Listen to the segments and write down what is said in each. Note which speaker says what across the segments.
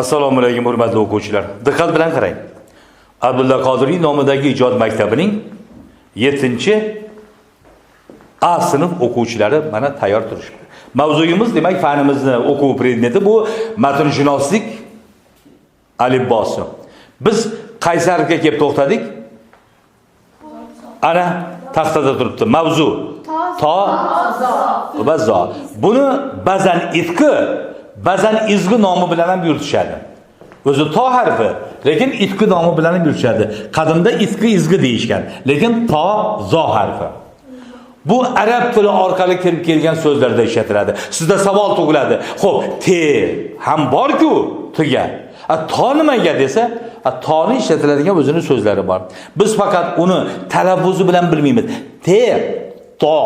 Speaker 1: assalomu alaykum hurmatli o'quvchilar. Diqqat bilan qarang. Abdulla qodiriy nomidagi ijod maktabining yettinchi a sinf o'quvchilari mana tayyor turishibdi. Mavzuyimiz demak fanimizni o'quv predmeti bu matnshunoslik alifbosi biz qaysi harfga kelib to'xtadik. Ana taxtada turibdi. Mavzu. To va zo. Buni ba'zan itqi ba'zan izg'i nomi bilan ham yuritishadi o'zi to harfi lekin itqi nomi bilan ham yuritishadi qadimda itqi izg'i deyishgan lekin to zo harfi bu arab tili orqali kirib kelgan so'zlarda ishlatiladi sizda savol tug'iladi ho'p te ham borku tiga a to nimaga desa a toni ishlatiladigan o'zini so'zlari bor biz faqat uni talaffuzi bilan bilmaymiz te to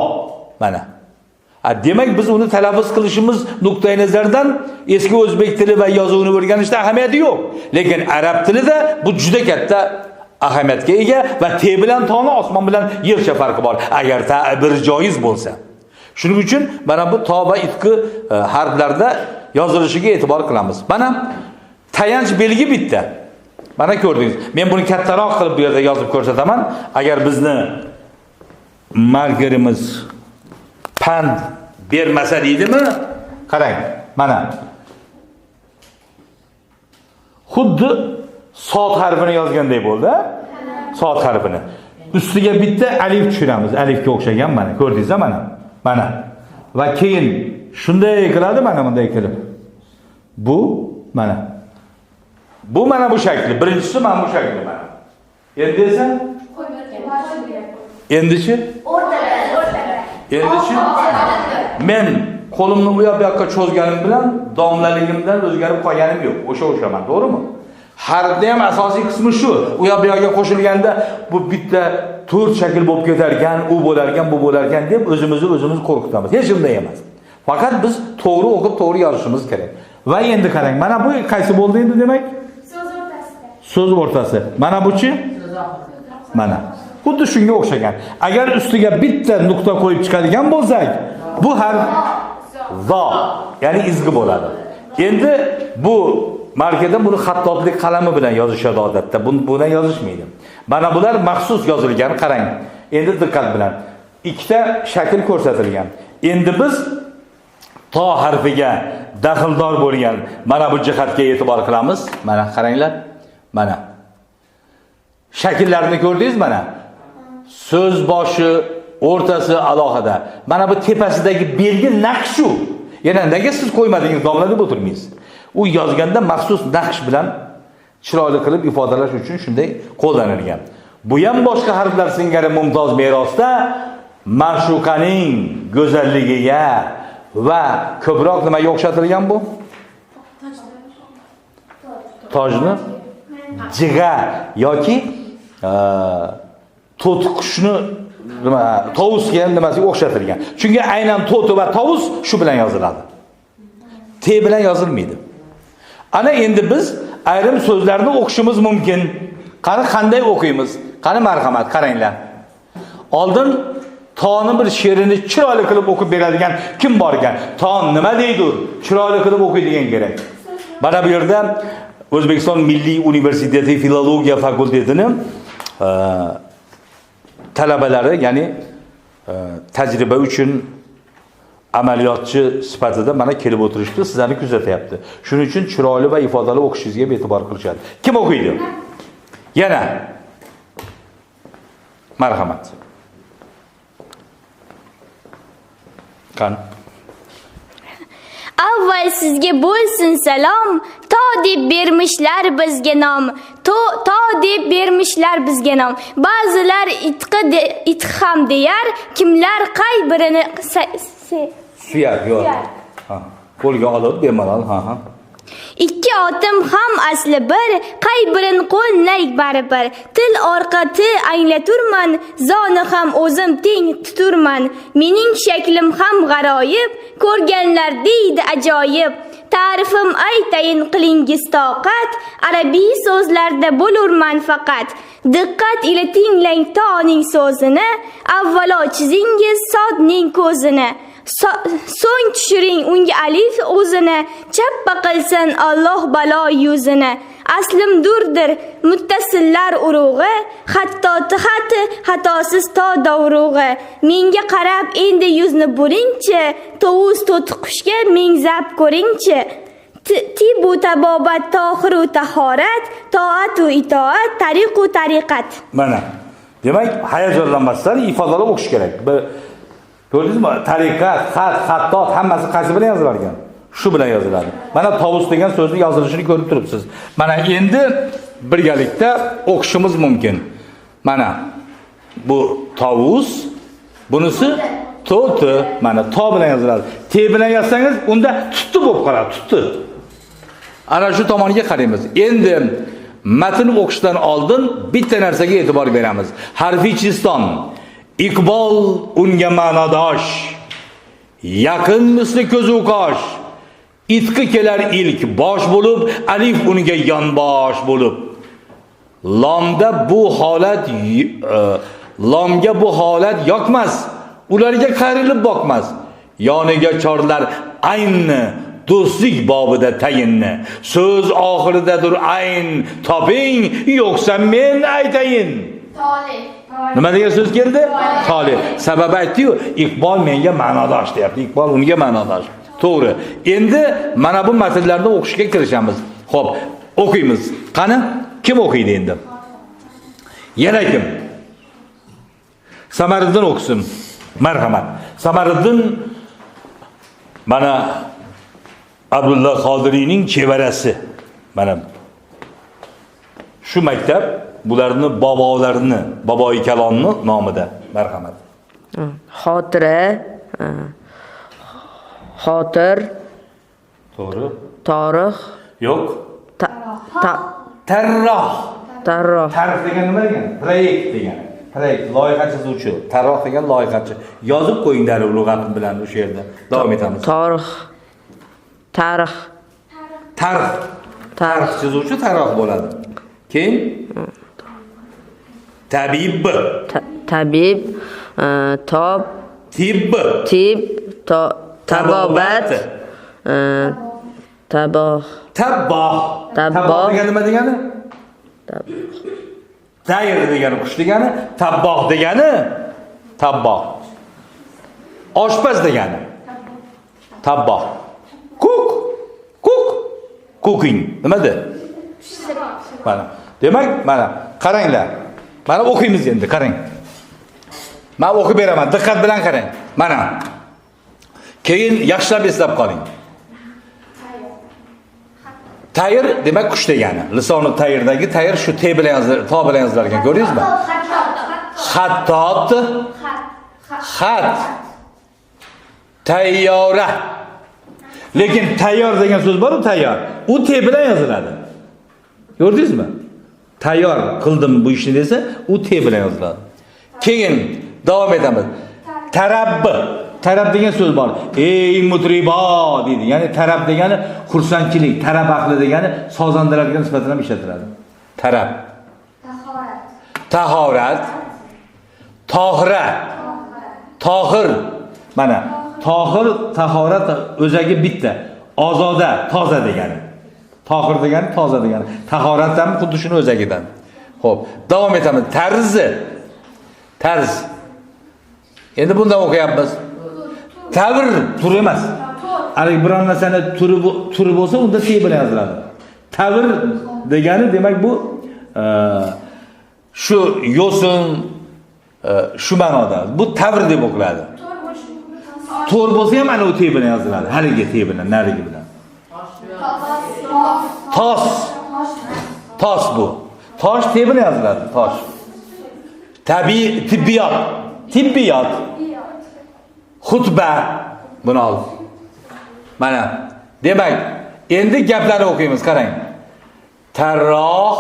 Speaker 1: mana Ha, demak biz uni talaffuz qilishimiz nuqtai nazardan eski o'zbek tili va yozuvini o'rganishda ahamiyati yo'q. Lekin arab tilida bu juda katta ahamiyatga ega va te bilan toni osmon bilan yercha farqi bor. Agar ta'bir joiz bo'lsa. Shuning uchun mana bu to va itqi e, harflarda yozilishiga e'tibor qilamiz. Mana tayanch belgi bitta. Mana ko'rdingiz men buni kattaroq qilib bu yerda yozib ko'rsataman. Agar bizni markerimiz pand bermasa deydimi? Qarang mana. Xuddi sot harfini yozganday bo'ldi sot harfini. Ustiga bitta alif tushiramiz. Alifga o'xshagan mana ko'rdingiz mana? Mana. Va keyin shunday qiladi mana bunday qilib. Bu mana. Bu mana bu shakli. Birinchisi mana bu shakli mana. Endi esa? Endichi endichi men qo'limni u yoq bu yoqqa cho'zganim bilan domlaligimdan o'zgarib qolganim yo'q o'sha o'shaman to'g'rimi harfni ham asosiy qismi shu u yoq bu yoqqa qo'shilganda bu bitta to'rt shakl bo'lib ketar ekan u bo'lar ekan bu bo'lar ekan deb o'zimizni o'zimiz qo'rqitamiz hech unday emas faqat biz to'g'ri o'qib to'g'ri yozishimiz kerak va endi qarang mana bu qaysi bo'ldi endi demak
Speaker 2: So'z o'rtasida.
Speaker 1: so'z o'rtasi mana buchi mana xuddi shunga o'xshagan. Agar ustiga bitta nuqta qo'yib chiqadigan bo'lsak bu harf zo ya'ni izg'i bo'ladi. Endi bu markada buni xattotlik qalami bilan yozishadi odatda. Bu bilan yozishmaydi. Mana bular maxsus yozilgan qarang. Endi diqqat bilan. İkkita shakl ko'rsatilgan. Endi biz to harfiga daxldor bo'lgan mana bu jihatga e'tibor qilamiz. Mana qaranglar. Mana. Shakllarni ko'rdingiz mana so'z boshi o'rtasi alohida. Mana bu tepasidagi belgi naqsh shu. Yana nega siz qo'ymadingiz domlanib o'tirmaysiz u yozganda maxsus naqsh bilan chiroyli qilib ifodalash uchun shunday qo'llanilgan. Bu ham boshqa harflar singari mumtoz merosda ma'shuqaning go'zalligiga va ko'proq nimaga o'xshatilgan bu? Tojni? Jig'a yoki to'tiqushni nima tovusga ham nimasiga o'xshatilgan. Chunki aynan to'ti va tovus shu bilan yoziladi. Te bilan yozilmaydi. Ana endi biz ayrim so'zlarni o'qishimiz mumkin. Qani qanday o'qiymiz? Qani marhamat qaranglar. Oldin toni bir she'rini chiroyli qilib o'qib beradigan kim bor ekan? Ton nima deydir chiroyli qilib o'qiydigan kerak. Mana bu yerda o'zbekiston milliy universiteti filologiya fakultetini talabalari ya'ni e, tajriba uchun amaliyotchi sifatida mana kelib o'tirishdi sizlarni kuzatyapti shuning uchun chiroyli va ifodali o'qishingizga e'tibor qilishadi. Kim o'qiydi? Yana. Marhamat. Qani?
Speaker 2: Avval sizga bo'lsin salom, to deb bermishlar bizga nom. To to deb bermishlar bizga nom. Ba'zilar itqi de, itq ham deyar, kimlar qay birini
Speaker 1: suyak yo'q ha qo'lga olib bemalol ha ha
Speaker 2: Ikki otim ham asli bir, qay birin qo'lnay baribir. Til orqa til anglaturman, zoni ham o'zim teng tuturman. Mening shaklim ham g'aroyib, ko'rganlar deydi ajoyib. Ta'rifim aytayin qilingiz toqat, arabiy so'zlarda bo'lurman faqat. Diqqat ila tinglang toning so'zini, avvalo chizingiz sodning ko'zini. So- so'ng tushiring unga alif o'zini chappa qilsin Alloh balo yuzini. Aslim durdir muttasillar urug'i hatto tihati xatosiz to dovrug'i. Menga qarab endi yuzni buringchi tovus to'tiqushga mengzab ko'ringchi. Tibu tabobat tohiru tahorat toatu itoat tariqu tariqat.
Speaker 1: Mana demak hayajonlanmasdan ifodalab o'qish kerak. Bir- ko'rdingizmi tariqat xat xattot hammasi qaysi bilan yozilar ekan shu bilan yoziladi. Mana tovus degan so'zni yozilishini ko'rib turibsiz. Mana endi birgalikda o'qishimiz mumkin. Mana bu tovus bunisi to'ti mana to bilan yoziladi. Te bilan yozsangiz unda tutdi bo'lib qoladi tutdi ana shu tomoniga qaraymiz. Endi matn o'qishdan oldin bitta narsaga e'tibor beramiz. Harfiy chiston iqbol unga ma'nodosh yaqin misli ko'zu qosh itqi kelar ilk bosh bo'lib alif unga yonbosh bo'lib lomda bu holat y- e, lomga bu holat yoqmas ularga qayrilib boqmas yoniga chorlar aynni do'stlik bobida tayinni. So'z oxiridadir ayn toping yo'qsa men aytayin nima degan so'z keldi tole sababi aytdiyu iqbol menga ma'nodosh deyapti iqbol unga ma'nodosh to'g'ri endi mana bu matnlarni o'qishga kirishamiz ho'p o'qiymiz qani kim o'qiydi endi yana kim? Samariddin o'qisin marhamat samariddin mana abdulla qodiriyning chevarasi mana shu maktab bularni bobolarini boboi kalonni nomida marhamat
Speaker 3: xotira xotir
Speaker 1: to'g'ri
Speaker 3: torix
Speaker 1: yo'q
Speaker 3: ta- ta-
Speaker 1: tarroh
Speaker 3: tarroh
Speaker 1: tarix degan nima degan proyekt degan proyekt loyiha chizuvchi tarroh degan loyihachi yozib qo'ying darrov lug'at bilan o'sha yerda davom etamiz
Speaker 3: torix tarix.
Speaker 1: Tarix tarix chizuvchi tarroh bo'ladi keyin tabib.
Speaker 3: Ta- tabib e, tob
Speaker 1: tibb
Speaker 3: tib to- tabobat e, taboh.
Speaker 1: Tabboh
Speaker 3: Tabboh.
Speaker 1: degani nima degani? Tayr degani qush degani tabboh degani tabboh oshpaz degani. Tabboh kuk. Kuk. Kuking. Nimada? Mana. Demak mana. Qaranglar mana o'qiymiz endi qarang man o'qib beraman diqqat bilan qarang mana keyin yaxshilab eslab qoling tayr demak qush degani lisoni tayrdagi tayr shu te bilan yozilar to bilan yozilar ekan ko'rdingizmi xattot xat tayyora. Lekin tayyor degan so'z boru tayyor u te bilan yoziladi ko'rdingizmi tayyor qildim bu ishni desa u te bilan yoziladi keyin davom etamiz tarabbi tarab degan so'z bor ey mutribo deydi ya'ni tarab degani xursandchilik tarab ahli degani sozandalarga nisbatan ham ishlatiladi tarab tahorat tohira tohir mana. Tohir tahorat o'zagi bitta. Ozoda toza degani tohir degani toza degani. Tahorat ham xuddi shuni o'zagidan. Ho'p davom etamiz. Tarzi tarz. Endi bundan o'qiyapmiz. Tavr tur emas. Haligi biron narsani turi turi bo'lsa unda te bilan yoziladi. Tavr degani demak bu e, shu yo'sin e, shu ma'noda. Bu tavr deb o'qiladi. To'r bo'lsa ham ana u te bilan yoziladi. Haligi te bilan narigi bilan tos tos bu. Tosh te bilan yoziladi tosh tabiiy tibbiyot tibbiyot xutba buni ol mana demak endi gaplarni o'qiymiz qarang tarroh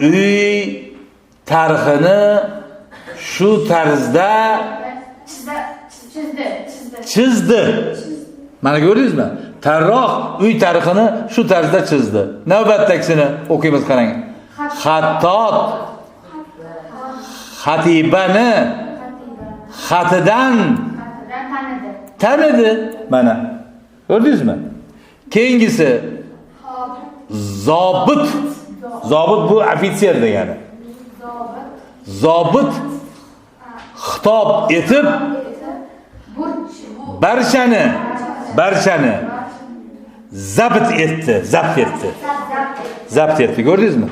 Speaker 1: uy tarixini shu tarzda chizdi mana ko'rdingizmi tarroh uy tarixini shu tarzda chizdi. Navbatdagisini o'qiymiz qarang. Xattot xatibani. Xatidan. Tanidi. Mana. Ko'rdingizmi keyingisi. Zobit. Zobit bu ofitser degani. Zobit. Xitob etib. Barchani. Barchani zabt etdi zabt etdi. Zabt etdi ko'rdingizmi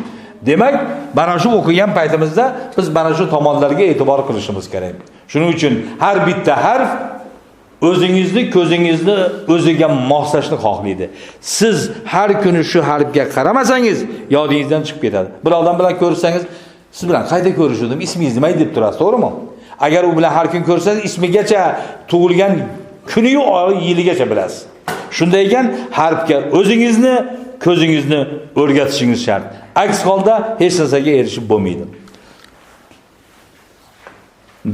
Speaker 1: demak mana shu o'qigan paytimizda biz mana shu tomonlarga e'tibor qilishimiz kerak. Shuning uchun har bitta harf o'zingizni ko'zingizni o'ziga moslashni xohlaydi. Siz har kuni shu harfga qaramasangiz yodingizdan chiqib ketadi. Bir odam bilan ko'rishsangiz siz bilan qayerda ko'rishuvdim ismingiz nima deb turasiz to'g'rimi? Agar u bilan har kun ko'rsangiz ismigacha tug'ilgan kuniyu oyi yiligacha bilasiz shunday ekan harfga o'zingizni ko'zingizni o'rgatishingiz shart. Aks holda hech narsaga erishib bo'lmaydi.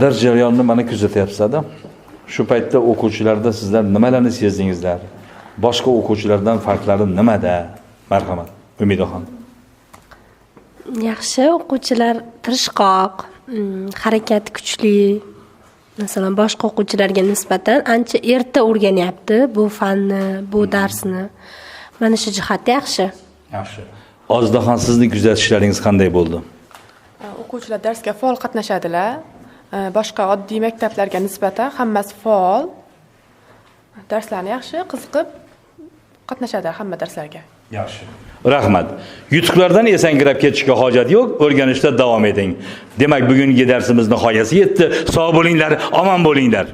Speaker 1: Dars jarayonini mana kuzatyapsizda shu paytda o'quvchilarda sizlar nimalarni sezdingizlar? Boshqa o'quvchilardan farqlari nimada? Marhamat umidaxon
Speaker 4: yaxshi o'quvchilar tirishqoq mm, harakati kuchli masalan boshqa o'quvchilarga nisbatan ancha erta o'rganyapti bu fanni bu darsni. Mana shu jihati yaxshi.
Speaker 1: Yaxshi. Ozdaxon sizni kuzatishlaringiz qanday bo'ldi?
Speaker 5: O'quvchilar darsga faol qatnashadilar. Boshqa oddiy maktablarga nisbatan hammasi faol. Darslarni yaxshi qiziqib qatnashadi hamma darslarga
Speaker 1: yaxshi. Rahmat. Yutuqlardan esankirab ketishga hojat yo'q o'rganishda davom eting. Demak bugungi darsimiz nihoyasiga yetdi. Sog' bo'linglar omon bo'linglar.